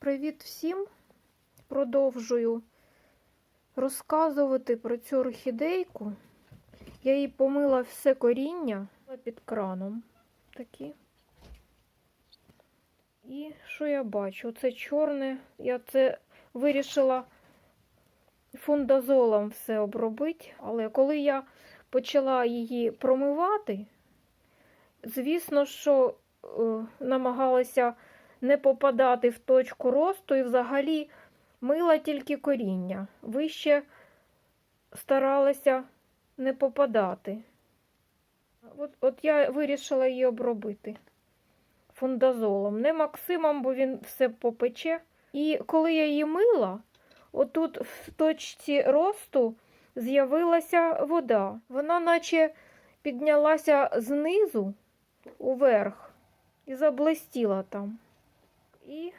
Привіт всім! Продовжую розказувати про цю орхідейку. Я їй помила все коріння під краном. Такі. І що я бачу? Це чорне. Я це вирішила фундазолом все обробити, але коли я почала її промивати, звісно, що е, намагалася не попадати в точку росту і взагалі мила тільки коріння. Вище старалася не попадати. От, от я вирішила її обробити фундазолом. Не Максимом, бо він все попече. І коли я її мила, отут в точці росту з'явилася вода. Вона наче піднялася знизу уверх і заблистіла там. І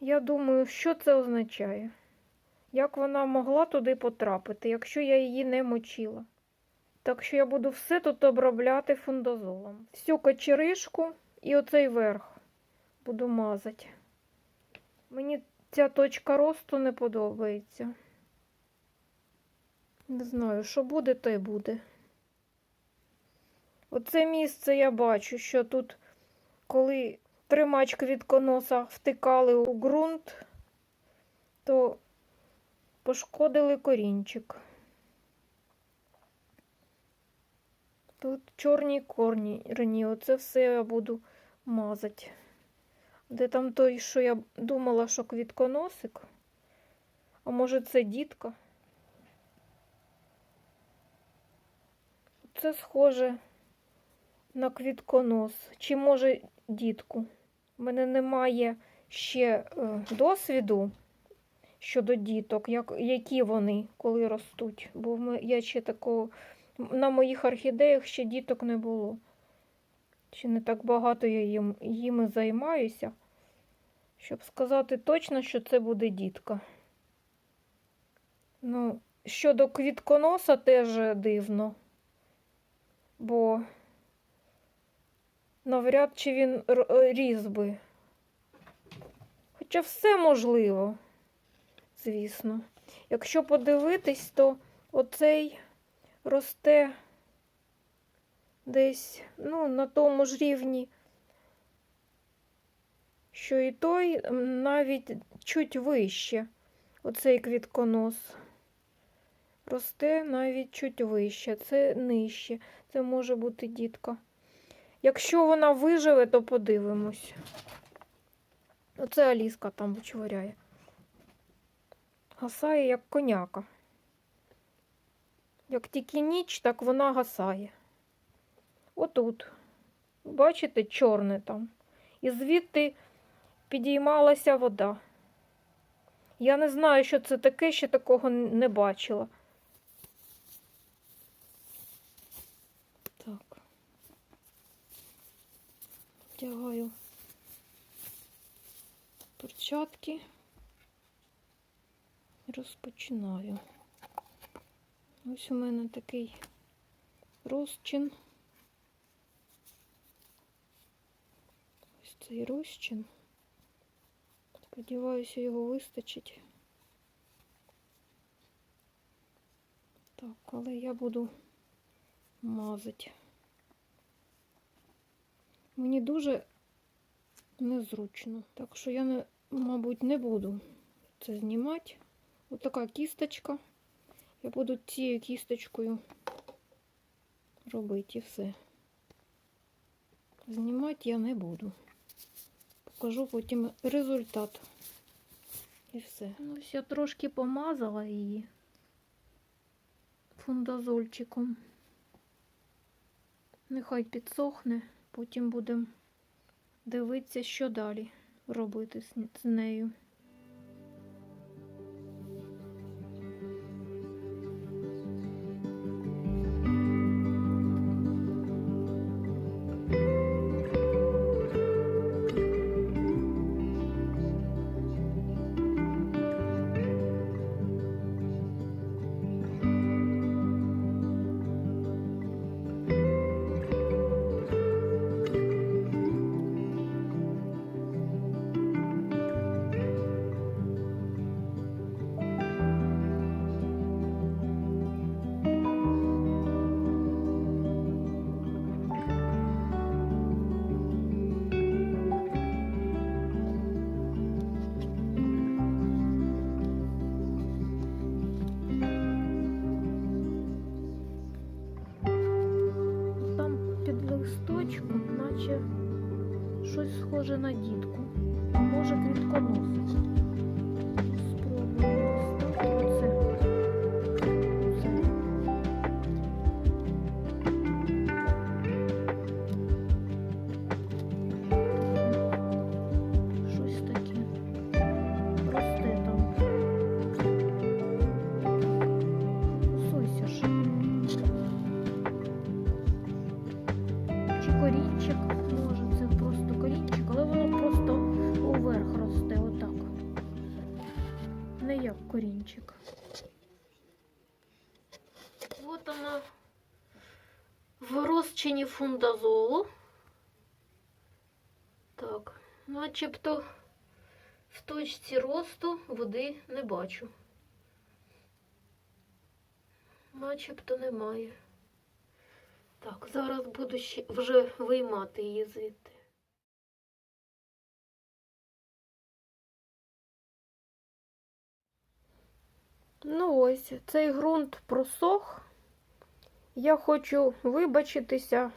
я думаю, що це означає? Як вона могла туди потрапити, якщо я її не мочила? Так що я буду все тут обробляти фундазолом. Всю кочеришку і оцей верх буду мазати. Мені ця точка росту не подобається. Не знаю, що буде, то й буде. Оце місце я бачу, що тут, коли тримач квітконоса втикали у ґрунт, то пошкодили корінчик. Тут чорні корні, оце все я буду мазати. Де там той, що я думала, що квітконосик, а може це дітка? Це схоже на квітконос. Чи може дітку? У мене немає ще е, досвіду щодо діток, як, які вони коли ростуть. Бо я ще такого на моїх орхідеях ще діток не було. Ще не так багато я їм, їми займаюся, щоб сказати точно, що це буде дітка. Ну, щодо квітконоса теж дивно, бо навряд чи він ріс би. Хоча все можливо, звісно. Якщо подивитись, то оцей росте десь ну, на тому ж рівні, що і той навіть чуть вище. Оцей квітконос. Росте навіть чуть вище, це нижче. Це може бути дітка. Якщо вона виживе, то подивимось. Оце Аліска там вичворяє. Гасає як коняка. Як тільки ніч, так вона гасає. Отут. Бачите, чорне там. І звідти підіймалася вода. Я не знаю, що це таке, ще такого не бачила. Так. Втягаю перчатки і розпочинаю. Ось у мене такий розчин. Ось цей розчин. Сподіваюся, його вистачить. Так, але я буду мазати. Мені дуже незручно, так що я, не, мабуть, не буду це знімати. Ось така кісточка. Я буду цією кісточкою робити і все. Знімати я не буду. Покажу потім результат. І все. Ну, я трошки помазала її фундазольчиком. Нехай підсохне, потім будемо дивитися, що далі робити з нею. Схоже на дітку. Може квітконос. В розчині фундазолу. Так, начебто в точці росту води не бачу. Начебто немає. Так, зараз буду ще вже виймати її звідти. Ну ось, цей ґрунт просох. Я хочу вибачитися,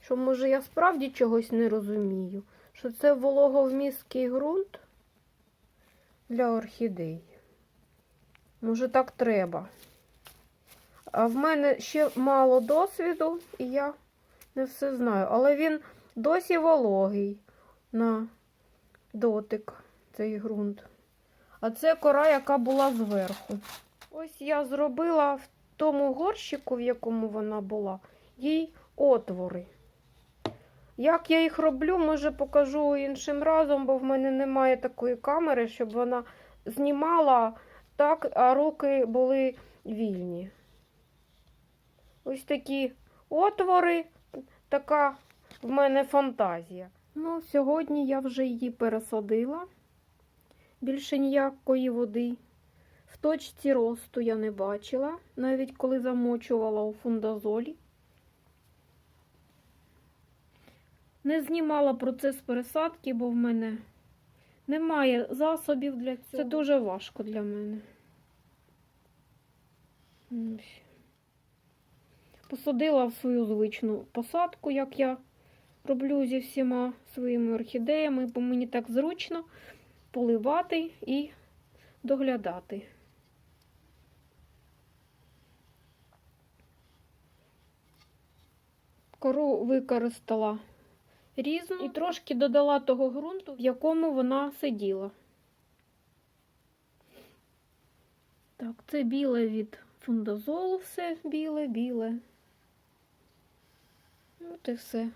що може я справді чогось не розумію, що це вологовмісткий ґрунт для орхідей. Може так треба. А в мене ще мало досвіду, і я не все знаю. Але він досі вологий на дотик, цей ґрунт. А це кора, яка була зверху. Ось я зробила в тому горщику, в якому вона була, їй отвори. Як я їх роблю, може покажу іншим разом, бо в мене немає такої камери, щоб вона знімала так, а руки були вільні. Ось такі отвори, така в мене фантазія. Ну, сьогодні я вже її пересадила. Більше ніякої води. В точці росту я не бачила, навіть коли замочувала у фундазолі. Не знімала процес пересадки, бо в мене немає засобів для цього. Це дуже важко для мене. Посадила в свою звичну посадку, як я роблю зі всіма своїми орхідеями, бо мені так зручно поливати і доглядати. Кору використала різну і трошки додала того ґрунту, в якому вона сиділа. Так, це біле від фундазолу, все біле, біле. От і все.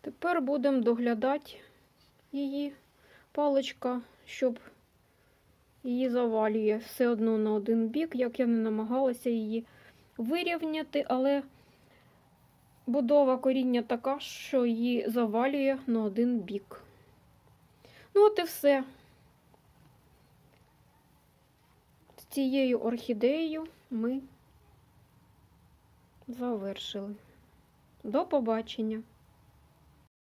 Тепер будемо доглядати її паличка, щоб її завалює все одно на один бік, як я не намагалася її вирівняти, але будова коріння така, що її завалює на один бік. Ну, от і все. З цією орхідеєю ми завершили. До побачення!